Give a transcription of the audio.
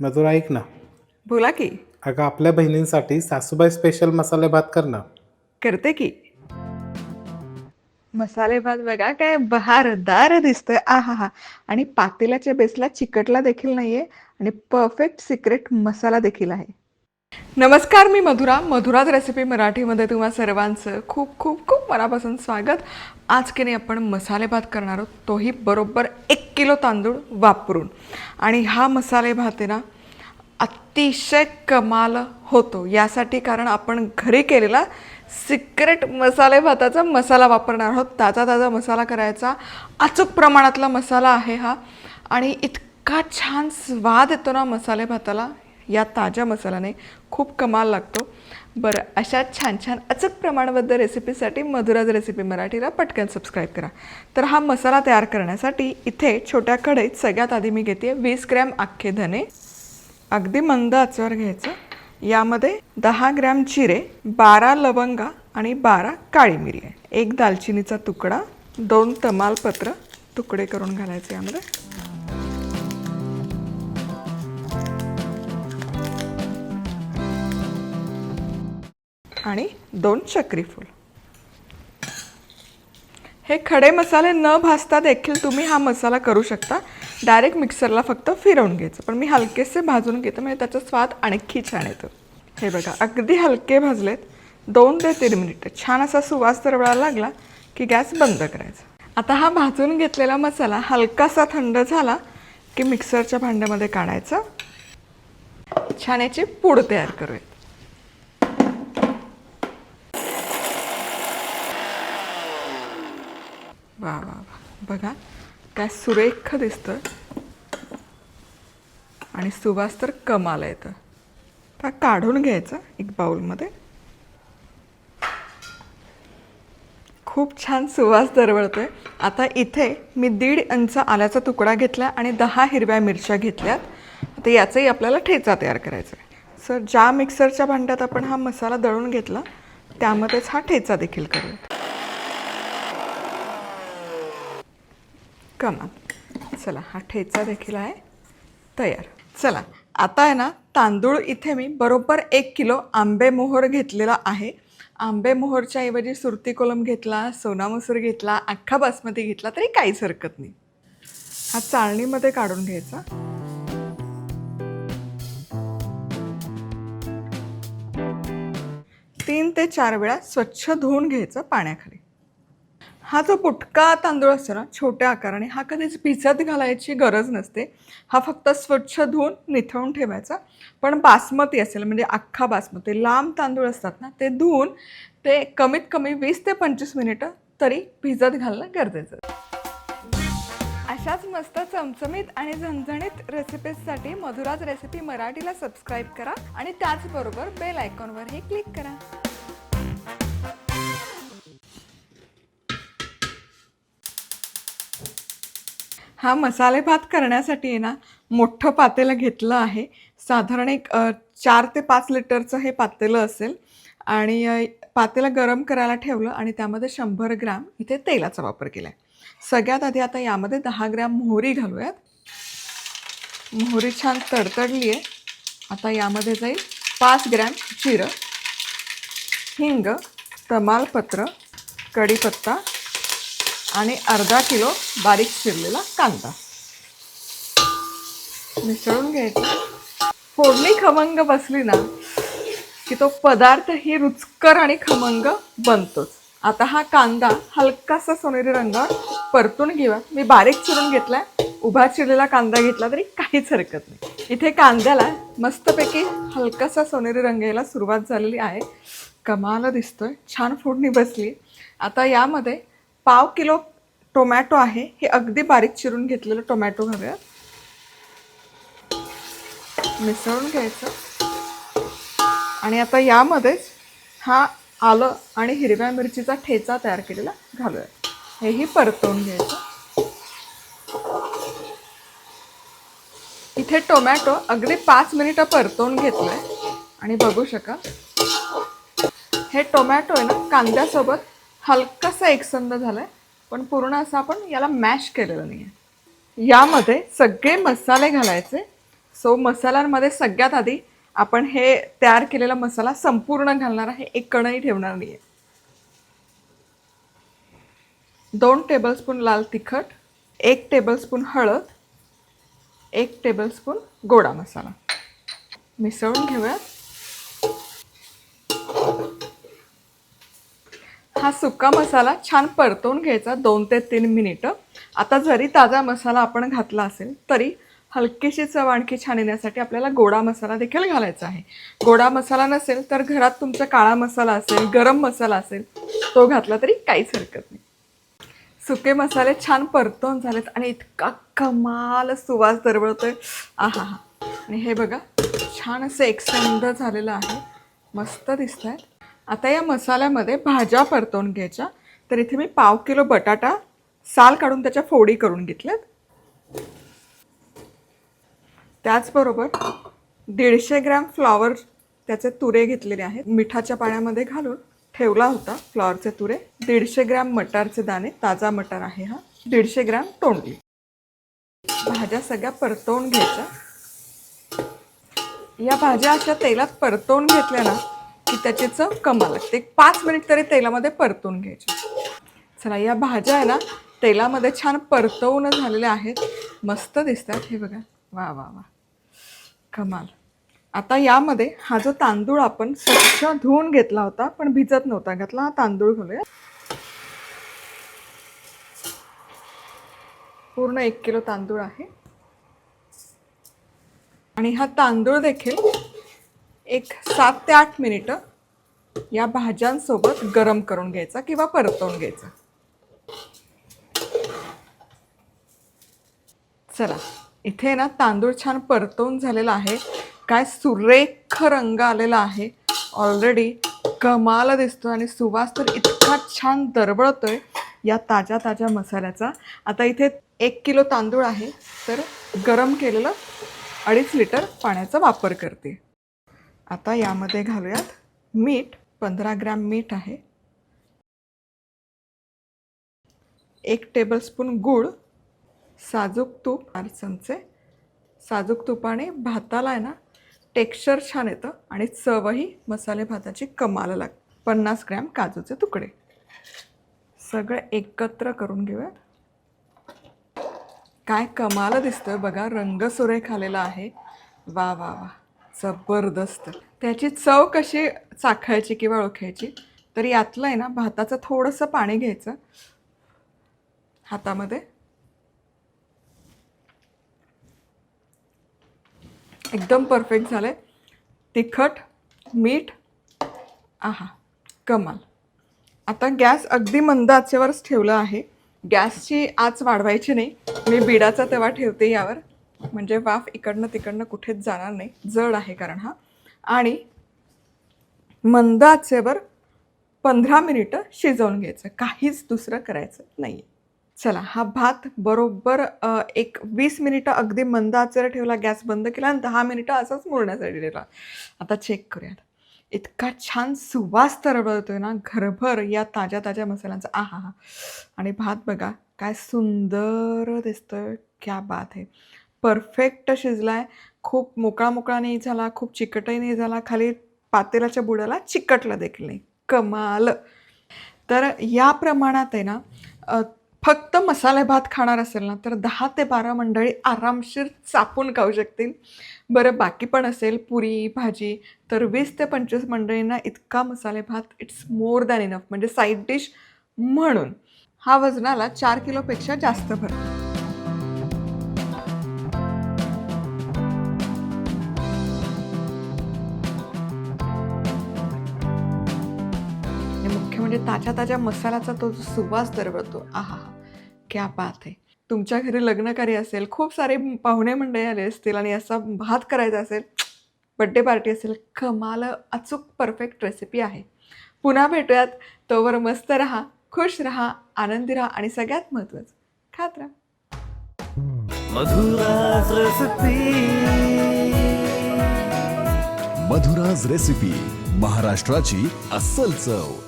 मधुरा ऐक ना. बोला की. अगं आपल्या बहिणींसाठी सासूबाई स्पेशल मसाले भात कर ना. करते की. मसाले भात बघा काय बहारदार दिसतोय. आ हा हा आणि पातेल्याच्या बेसला चिकटला देखील नाहीये आणि परफेक्ट सिक्रेट मसाला देखील आहे. नमस्कार मी मधुरा. मधुराज रेसिपी मराठीमध्ये तुम्हा सर्वांचं खूप खूप खूप मनापासून स्वागत. आज की नाही आपण मसाले भात करणार आहोत. तोही बरोबर एक किलो तांदूळ वापरून. आणि हा मसाले भात आहे ना अतिशय कमाल होतो. यासाठी कारण आपण घरी केलेला सिक्रेट मसाले भाताचा मसाला वापरणार आहोत. ताजा ताजा मसाला करायचा. अचूक प्रमाणातला मसाला आहे हा. आणि इतका छान स्वाद येतो ना मसाले भाताला या ताज्या मसाल्याने. खूप कमाल लागतो. बरं अशा छान छान अचूक प्रमाणबद्ध रेसिपीसाठी मधुराज रेसिपी मराठीला पटकन सबस्क्राईब करा. तर हा मसाला तयार करण्यासाठी इथे छोट्या कढईत सगळ्यात आधी मी घेते वीस ग्रॅम अख्खे धने अगदी मंद आचवर घ्यायचं. यामध्ये दहा ग्रॅम जिरे बारा लवंगा आणि बारा काळी मिरी. आहे एक दालचिनीचा तुकडा दोन तमालपत्र तुकडे करून घालायचे यामध्ये. आणि दोन चक्रीफूल हे खडे मसाले न भाजता देखील तुम्ही हा मसाला करू शकता. डायरेक्ट मिक्सरला फक्त फिरवून घ्यायचं. पण मी हलकेसे भाजून घेते म्हणजे त्याचा स्वाद आणखी छान येतो. हे बघा अगदी हलके भाजलेत. दोन ते तीन मिनिटं. छान असा सुवास दरवळायला लागला की गॅस बंद करायचा. आता हा भाजून घेतलेला मसाला हलकासा थंड झाला की मिक्सरच्या भांड्यामध्ये काढायचा. छान याची पूड तयार करूयात. वा वा वा. बघा काय सुरेख दिसतं. आणि सुवास तर कमाल येतं आता काढून घ्यायचं एक बाऊलमध्ये खूप छान सुवास दरवळतोय. आता इथे मी दीड इंच आल्याचा तुकडा घेतला आणि दहा हिरव्या मिरच्या घेतल्यात. आता याचाही आपल्याला ठेचा तयार करायचा आहे. सर ज्या मिक्सरच्या भांड्यात आपण हा मसाला दळून घेतला त्यामध्येच हा ठेचा देखील करूया कमाल चला हा ठेचा देखील आहे. तयार. चला आता आहे ना तांदूळ इथे मी बरोबर एक किलो आंबेमोहर घेतलेला आहे. आंबे मोहरच्या ऐवजी सुरती कोलम घेतला सोना मसूर घेतला अख्खा बासमती घेतला तरी काहीच हरकत नाही. हा चाळणीमध्ये काढून घ्यायचा. तीन ते चार वेळा स्वच्छ धुवून घ्यायचं पाण्याखाली. हा जो पुटका तांदूळ असतो ना छोट्या आकाराने हा कधीच भिजत घालायची गरज नसते. हा फक्त स्वच्छ धुवून निथळून ठेवायचा. पण बासमती असेल म्हणजे अख्खा बासमती लांब तांदूळ असतात ना ते धुवून ते कमीत कमी वीस ते पंचवीस मिनिटं तरी भिजत घालणं गरजेचं. अशाच मस्त चमचमीत आणि झणझणीत रेसिपीजसाठी मधुराज रेसिपी मराठीला सबस्क्राईब करा आणि त्याचबरोबर बेल आयकॉनवरही क्लिक करा. हा मसाले भात करण्यासाठी आहे ना मोठं पातेलं घेतलं आहे. साधारण एक चार ते पाच लिटरचं हे पातेलं असेल आणि पातेलं गरम करायला ठेवलं आणि त्यामध्ये शंभर ग्रॅम इथे तेलाचा वापर केला आहे सगळ्यात आधी आता यामध्ये दहा ग्रॅम मोहरी घालूयात. मोहरी छान तडतडली आहे आता यामध्ये जाईल पाच ग्रॅम जिरं हिंग तमालपत्र कढीपत्ता आणि अर्धा किलो बारीक चिरलेला कांदा. मिसळून घ्यायचा. फोडणी खमंग बसली ना की तो पदार्थ ही रुचकर आणि खमंग बनतोच. आता हा कांदा हलकासा सोनेरी रंगावर परतून घेऊया. मी बारीक चिरून घेतलाय. उभा चिरलेला कांदा घेतला तरी काहीच हरकत नाही. इथे कांद्याला मस्तपैकी हलकासा सोनेरी रंग यायला सुरुवात झालेली आहे. कमाल दिसतोय. छान फोडणी बसली. आता यामध्ये पाव किलो टोमॅटो आहे. हे अगदी बारीक चिरून घेतलेलं टोमॅटो घालूया. मिसळून घ्यायचं. आणि आता यामध्येच हा आलं आणि हिरव्या मिरचीचा ठेचा तयार केलेला घालूया. हेही परतवून घ्यायचं. इथे टोमॅटो अगदी पाच मिनिटं परतवून घेतलंय. आणि बघू शका हे टोमॅटो आहे ना कांद्यासोबत हलकासा एकसंध झालाय पण पूर्ण असं आपण याला मॅश केलेलं नाही आहे यामध्ये सगळे मसाले घालायचे. सो मसाल्यांमध्ये सगळ्यात आधी आपण हे तयार केलेला मसाला संपूर्ण घालणार आहे एक कणही ठेवणार नाही आहे दोन टेबलस्पून लाल तिखट एक टेबलस्पून हळद एक टेबलस्पून गोडा मसाला. मिसळून घेऊयात. हा सुका मसाला छान परतवून घ्यायचा दोन ते तीन मिनिटं. आता जरी ताजा मसाला आपण घातला असेल तरी हलकीशी चव आणखी छान येण्यासाठी आपल्याला गोडा मसाला देखील घालायचा आहे. गोडा मसाला नसेल तर घरात तुमचा काळा मसाला असेल गरम मसाला असेल तो घातला तरी काहीच हरकत नाही. सुके मसाले छान परतवून झालेत आणि इतका कमाल सुवास दरवळतोय. आहा हा. आणि हे बघा छान असं एकसंध झालेलं आहे. मस्त दिसत आहेत आता या मसाल्यामध्ये भाज्या परतवून घ्यायच्या. तर इथे मी पाव किलो बटाटा साल काढून त्याच्या फोडी करून घेतल्यात त्याचबरोबर दीडशे ग्रॅम फ्लॉवर त्याचे तुरे घेतलेले आहेत. मिठाच्या पाण्यामध्ये घालून ठेवला होता फ्लॉवरचे तुरे. दीडशे ग्रॅम मटारचे दाणे ताजा मटार आहे हा. दीडशे ग्रॅम तोंडली. भाज्या सगळ्या परतवून घ्यायच्या. या भाज्या अशा तेलात परतवून घेतल्या ना की त्याची चव कमाल लागते एक पाच मिनिट तरी तेलामध्ये परतून घ्यायची. चला या भाज्या आहे ना तेलामध्ये छान परतवून झालेल्या आहेत. मस्त दिसतात हे बघा. वा वा वा. कमाल. आता यामध्ये हा जो तांदूळ आपण स्वच्छ धुवून घेतला होता पण भिजत नव्हता घातला हा तांदूळ घालूया. पूर्ण एक किलो तांदूळ आहे. आणि हा तांदूळ देखील एक सात ते आठ मिनिटं या भाज्यांसोबत गरम करून घ्यायचा किंवा परतवून घ्यायचा. चला इथे ना तांदूळ छान परतवून झालेला आहे. काय सुरेख रंग आलेला आहे. ऑलरेडी कमाल दिसतो आणि सुवास तर इतका छान दरबळतोय या ताज्या ताज्या मसाल्याचा. आता इथे एक किलो तांदूळ आहे तर गरम केलेलं अडीच लिटर पाण्याचा वापर करते. आता यामध्ये घालूयात मीठ पंधरा ग्रॅम मीठ आहे. एक टेबलस्पून गूळ साजूक तूप चार चमचे. साजूक तुपाने भाताला आहे ना टेक्स्चर छान येतं आणि चवही मसाले भाताची कमाल लागते पन्नास ग्रॅम काजूचे तुकडे. सगळं एकत्र करून घेऊयात. काय कमाल दिसतोय बघा रंग सुरेख आलेला आहे. वा वा वा. जबरदस्त. त्याची चव कशी चाखायची किंवा ओळखायची तर यातलं आहे ना भाताचं थोडंसं पाणी घ्यायचं. हातामध्ये. एकदम परफेक्ट झालं तिखट मीठ आहा कमाल. आता गॅस अगदी मंद आचेवरच ठेवला आहे. गॅसची आच वाढवायची नाही. मी बिडाचा तवा ठेवते यावर. म्हणजे वाफ इकडनं तिकडनं कुठेच जाणार नाही. जड आहे कारण हा. आणि मंद आचेवर पंधरा मिनिटं शिजवून घ्यायचं. काहीच दुसरं करायचं नाही चला हा भात बरोबर एक वीस मिनिटं अगदी मंद आचेवर ठेवला गॅस बंद केला आणि दहा मिनिटं असंच मुरण्यासाठी ठेवला. आता चेक करूयात. इतका छान सुवास तरवळतोय ना घरभर या ताज्या ताज्या मसाल्यांचा. आहा हा आणि भात बघा काय सुंदर दिसतोय. क्या बात आहे. परफेक्ट शिजलाय. खूप मोकळा मोकळा नाही झाला खूप चिकटही नाही झाला. खाली पातेलाच्या बुडाला चिकटला देखील नाही. कमाल. तर या प्रमाणात आहे ना फक्त मसाले भात खाणार असेल ना तर दहा ते बारा मंडळी आरामशीर चापून खाऊ शकतील. बरं बाकी पण असेल पुरी भाजी तर वीस ते पंचवीस मंडळींना इतका मसाले भात इट्स मोर दॅन इनफ म्हणजे साईड डिश म्हणून. हा वजनाला चार किलोपेक्षा जास्त भरतो म्हणजे ताज्या ताज्या मसाल्याचा तो जो सुवास दरवळतो आहा हा क्या बात आहे तुमच्या घरी लग्नकार्य असेल खूप सारे पाहुणे मंडळी आले असतील आणि असा भात करायचा असेल बड्डे पार्टी असेल कमाल अचूक परफेक्ट रेसिपी आहे. पुन्हा भेटूयात. तोवर मस्त राहा खुश राहा आनंदी राहा आणि सगळ्यात महत्त्वाचं खात राहा. मधुराज रसपी मधुराज रेसिपी महाराष्ट्राची अस्सल चव.